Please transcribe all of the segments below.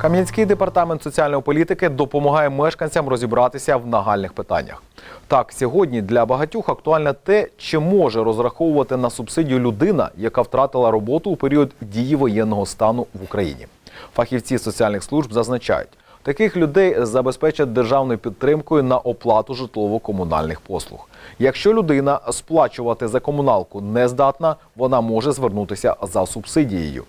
Кам'янський департамент соціальної політики допомагає мешканцям розібратися в нагальних питаннях. Так, сьогодні для багатьох актуальне те, чи може розраховувати на субсидію людина, яка втратила роботу у період дії воєнного стану в Україні. Фахівці соціальних служб зазначають, таких людей забезпечать державною підтримкою на оплату житлово-комунальних послуг. Якщо людина сплачувати за комуналку не здатна, вона може звернутися за субсидією.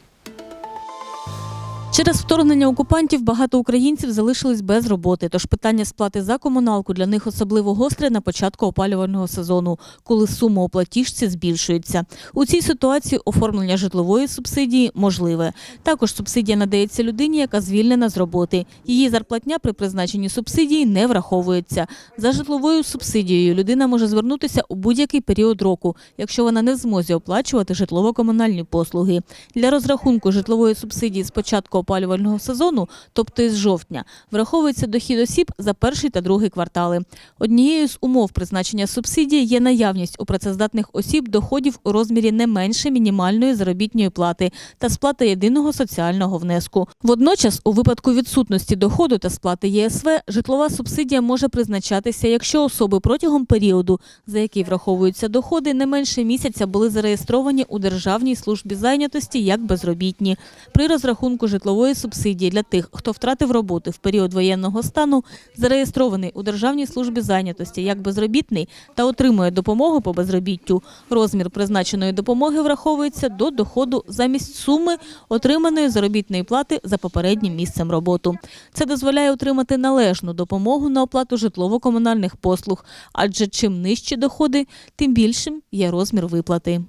Через вторгнення окупантів багато українців залишились без роботи. Тож питання сплати за комуналку для них особливо гостре на початку опалювального сезону, коли сума у платіжці збільшується. У цій ситуації оформлення житлової субсидії можливе. Також субсидія надається людині, яка звільнена з роботи. Її зарплатня при призначенні субсидії не враховується. За житловою субсидією людина може звернутися у будь-який період року, якщо вона не в змозі оплачувати житлово-комунальні послуги. Для розрахунку житлової субсидії з початку опалювального сезону, тобто із жовтня, враховується дохід осіб за перший та другий квартали. Однією з умов призначення субсидії є наявність у працездатних осіб доходів у розмірі не менше мінімальної заробітної плати та сплата єдиного соціального внеску. Водночас, у випадку відсутності доходу та сплати ЄСВ, житлова субсидія може призначатися, якщо особи протягом періоду, за який враховуються доходи, не менше місяця були зареєстровані у Державній службі зайнятості як безробітні. При розрахунку житлової субсидії для тих, хто втратив роботу в період воєнного стану, зареєстрований у Державній службі зайнятості як безробітний та отримує допомогу по безробіттю. Розмір призначеної допомоги враховується до доходу замість суми отриманої заробітної плати за попереднім місцем роботи. Це дозволяє отримати належну допомогу на оплату житлово-комунальних послуг, адже чим нижчі доходи, тим більшим є розмір виплати.